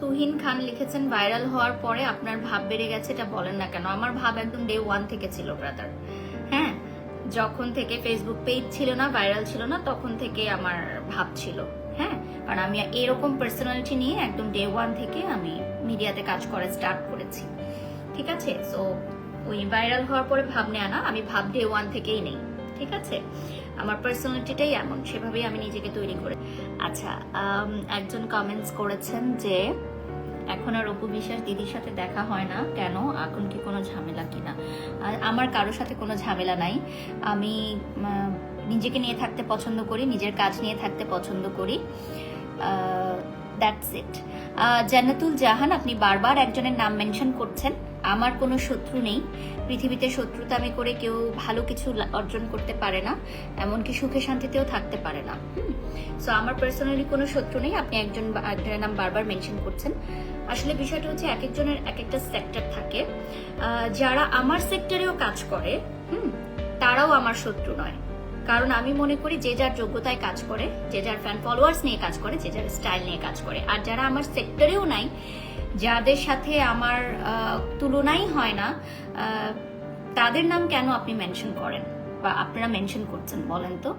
তুহিন খান লিখেছেন, ভাইরাল হওয়ার পরে আপনার ভাব বেড়ে গেছে, এটা বলেন না কেন? আমার ভাব একদম ডে ওয়ান থেকে ছিল ব্রাদার হ্যাঁ যখন থেকে ফেসবুক পেজ ছিল না ভাইরাল ছিল না, তখন থেকে আমার ভাব ছিল। হ্যাঁ কারণ আমি এরকম পার্সোনালিটি নিয়ে একদম ডে ওয়ান থেকে আমি মিডিয়াতে কাজ করা স্টার্ট করেছি। ঠিক আছে? সো ওই ভাইরাল হওয়ার পরে ভাব নেয় না, আমি ভাব ডে ওয়ান থেকেই নেই। ঠিক আছে? আমার পার্সোনালিটিটাই এমন, সেভাবেই আমি নিজেকে তৈরি করে। আচ্ছা একজন কমেন্টস করেছেন যে, এখন আর অপু বিশ্বাস দিদির সাথে দেখা হয় না, কেন? এখন কি কোনো ঝামেলা কিনা আমার কারোর সাথে কোনো ঝামেলা নাই। আমি নিজেকে নিয়ে থাকতে পছন্দ করি, নিজের কাজ নিয়ে থাকতে পছন্দ করি। দ্যাটস ইট জান্নাতুল জাহান, আপনি বারবার একজনের নাম মেনশন করছেন। আমার কোনো শত্রু নেই। পৃথিবীতে শত্রুতা আমি করে কেউ ভালো কিছু অর্জন করতে পারে না, এমনকি সুখে শান্তিতেও থাকতে পারে না। সো আমার পার্সোনালি কোনো শত্রু নেই। আপনি একজন একজনের নাম বারবার মেনশন করছেন। আসলে বিষয়টা হচ্ছে এক একজনের এক একটা সেক্টর থাকে যারা আমার সেক্টরেও কাজ করে, হুম, তারাও আমার শত্রু নয়। কারণ আমি মনে করি যে যার যোগ্যতায় কাজ করে, যে যার ফ্যান ফলোয়ার্স নিয়ে কাজ করে, যে যার স্টাইল নিয়ে কাজ করে। আর যারা আমার সেক্টরেও নাই, যাদের সাথে আমার তুলনাই হয় না তাদের নাম কেন আপনি মেনশন করেন? বা আপনারা মেনশন করছেন বলেন তো?